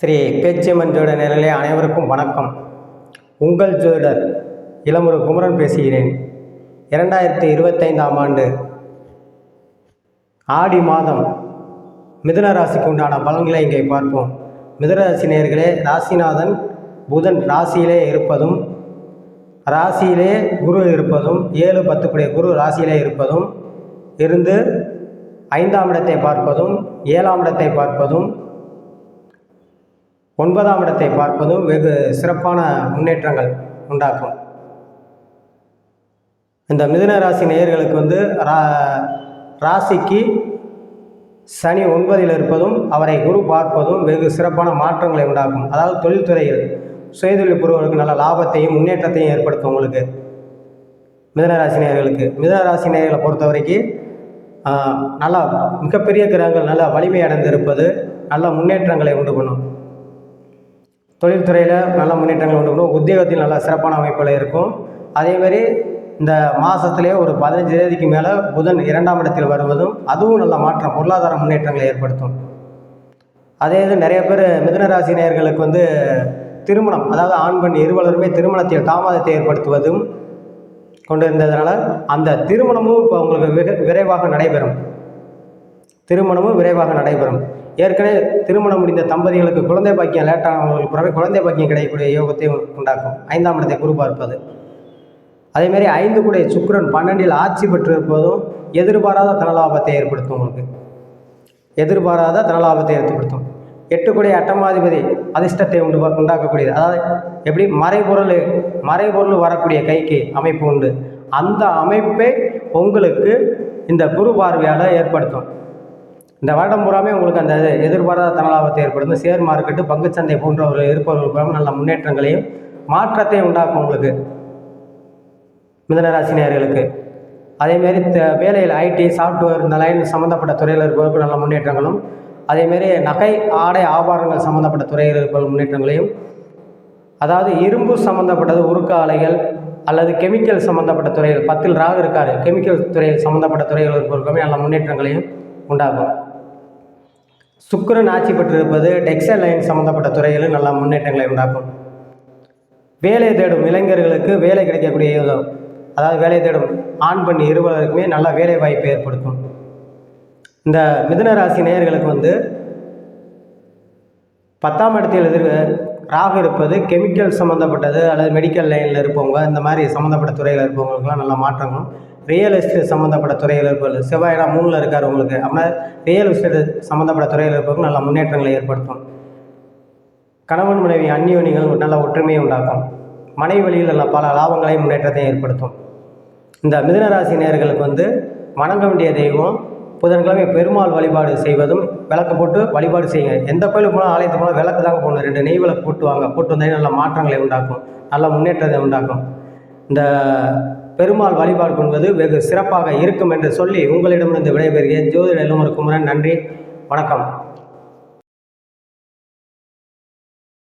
ஸ்ரீ பேச்சியம்மன் ஜோட நிலையிலே அனைவருக்கும் வணக்கம். உங்கள் ஜோடர் இளமுரு குமரன் பேசுகிறேன். இரண்டாயிரத்தி இருபத்தைந்தாம் ஆண்டு ஆடி மாதம் மிதுன ராசிக்கு உண்டான பலன்களை இங்கே பார்ப்போம். மிதுனராசி நேர்களே ராசிநாதன் புதன் ராசியிலே இருப்பதும் ராசியிலே குரு இருப்பதும் ஏழு பத்துக்குடைய குரு ராசியிலே இருப்பதும் இருந்து ஐந்தாம் இடத்தை பார்ப்பதும் ஏழாம் இடத்தை பார்ப்பதும் ஒன்பதாம் இடத்தை பார்ப்பதும் வெகு சிறப்பான முன்னேற்றங்கள் உண்டாக்கும். இந்த மிதுன ராசி நேயர்களுக்கு வந்து ரா ராசிக்கு சனி ஒன்பதில் இருப்பதும் அவரை குரு பார்ப்பதும் வெகு சிறப்பான மாற்றங்களை உண்டாக்கும். அதாவது தொழில்துறையில் சுயதொழில் புரிவர்களுக்கு நல்ல லாபத்தையும் முன்னேற்றத்தையும் ஏற்படுத்தும் உங்களுக்கு. மிதனராசி நேயர்களுக்கு. மிதனராசி நேயர்களை பொறுத்த வரைக்கும் நல்லா மிகப்பெரிய கிரகங்கள் நல்லா வலிமை அடைந்திருப்பது நல்ல முன்னேற்றங்களை உண்டு பண்ணும். தொழில்துறையில் நல்ல முன்னேற்றங்கள் உண்டு. உத்தியோகத்தில் நல்ல சிறப்பான அமைப்பில் இருக்கும். அதேமாரி இந்த மாதத்துலேயே ஒரு பதினஞ்சு தேதிக்கு மேலே புதன் இரண்டாம் இடத்தில் வருவதும் அதுவும் நல்ல மாற்றம் பொருளாதார முன்னேற்றங்களை ஏற்படுத்தும். அதே இது நிறைய பேர் மிதுனராசி நேயர்களுக்கு வந்து திருமணம் அதாவது ஆண் பெண் இருவலருமே திருமணத்தில் தாமதத்தை ஏற்படுத்துவதும் கொண்டு இருந்ததுனால அந்த திருமணமும் இப்போ உங்களுக்கு விரைவாக நடைபெறும். திருமணமும் விரைவாக நடைபெறும். ஏற்கனவே திருமணம் முடிந்த தம்பதிகளுக்கு குழந்தை பாக்கியம் லேட்டானவங்களுக்கு பிறகு குழந்தை பாக்கியம் கிடைக்கக்கூடிய யோகத்தை உண்டாக்கும். ஐந்தாம் இடத்தை குரு பார்ப்பது அதேமாரி ஐந்து கூடிய சுக்கிரன் பன்னெண்டில் ஆட்சி பெற்று இருப்பதும் எதிர்பாராத தனலாபத்தை ஏற்படுத்தும் உங்களுக்கு. எதிர்பாராத தனலாபத்தை ஏற்படுத்தும். எட்டு கூடிய அட்டமாதிபதி அதிர்ஷ்டத்தை உண்டு உண்டாக்கக்கூடியது. அதாவது எப்படி? மறைபொருள் மறைபொருள் வரக்கூடிய கைக்கு அமைப்பு உண்டு. அந்த அமைப்பை உங்களுக்கு இந்த குரு பார்வையால் ஏற்படுத்தும். இந்த வருடம் பூராமே உங்களுக்கு அந்த எதிர்பாராத தனலாபத்தை ஏற்படுத்தும். ஷேர் மார்க்கெட்டு பங்குச்சந்தை போன்றவர்கள் இருப்பவர்கள் பூரா நல்ல முன்னேற்றங்களையும் மாற்றத்தையும் உண்டாக்கும் உங்களுக்கு. மிதனராசிநியார்களுக்கு அதேமாரி த வேலையில் ஐடி சாஃப்ட்வேர் இந்த லைன் சம்மந்தப்பட்ட துறையில் இருப்பவர்கள் நல்ல முன்னேற்றங்களும் அதேமாரி நகை ஆடை ஆபாரங்கள் சம்மந்தப்பட்ட துறையில் இருப்பவர்கள் முன்னேற்றங்களையும் அதாவது இரும்பு சம்மந்தப்பட்டது உருக்கு ஆலைகள் அல்லது கெமிக்கல் சம்மந்தப்பட்ட துறையில் பத்தில் ராகு இருக்காரு கெமிக்கல் துறையில் சம்மந்தப்பட்ட துறையில் இருப்பவர்களுமே நல்ல முன்னேற்றங்களையும் உண்டாகும். சுக்கரன் ஆட்சி பெற்றிருப்பது டெக்ஸ்டைல் லைன் சம்மந்தப்பட்ட துறைகளில் நல்ல முன்னேற்றங்களை உண்டாக்கும் வேலை தேடும் இளைஞர்களுக்கு வேலை கிடைக்கக்கூடிய யோகம். அதாவது வேலை தேடும் ஆண் பெண் இருவருக்குமே நல்ல வேலை வாய்ப்பை ஏற்படுத்தும் இந்த மிதுன ராசி நேயர்களுக்கு வந்து பத்தாம் இடத்தில் எதிர் ராகு இருப்பது கெமிக்கல் சம்மந்தப்பட்டது அல்லது மெடிக்கல் லைனில் இருப்பவங்க இந்த மாதிரி சம்மந்தப்பட்ட துறையில் இருப்பவங்களுக்குலாம் நல்ல மாற்றங்களும் ரியல் எஸ்டேட் சம்மந்தப்பட்ட துறையில் இருப்பவர்கள் செவ்வாயினா மூணில் இருக்கார் உங்களுக்கு. அப்படின்னா ரியல் எஸ்டேட் சம்மந்தப்பட்ட துறையில் இருப்பவர்கள் நல்ல முன்னேற்றங்களை ஏற்படுத்தும். கணவன் மனைவி அந்நியோனிகள் நல்ல ஒற்றுமையை உண்டாக்கும். மனைவி வழியில் பல லாபங்களையும் முன்னேற்றத்தையும் ஏற்படுத்தும். இந்த மிதனராசி நேர்களுக்கு வந்து வணங்க வேண்டிய தெய்வம் புதன்கிழமை பெருமாள் வழிபாடு செய்வதும் விளக்கு போட்டு வழிபாடு செய்யுங்க. எந்த கோயிலுக்கு போனால் ஆலயத்துக்கு போனால் விளக்கு தாங்க போகணும் ரெண்டு நெய் விளக்கு போட்டு வாங்க. போட்டு வந்தாலே நல்ல மாற்றங்களை உண்டாக்கும். நல்ல முன்னேற்றத்தை உண்டாக்கும். இந்த பெருமாள் வழிபாடு பண்ணுவது வெகு சிறப்பாக இருக்கும் என்று சொல்லி உங்களிடமிருந்து விடைபெறுகிறேன். ஜோதிட எல்லோரும் குமரன் நன்றி. வணக்கம்.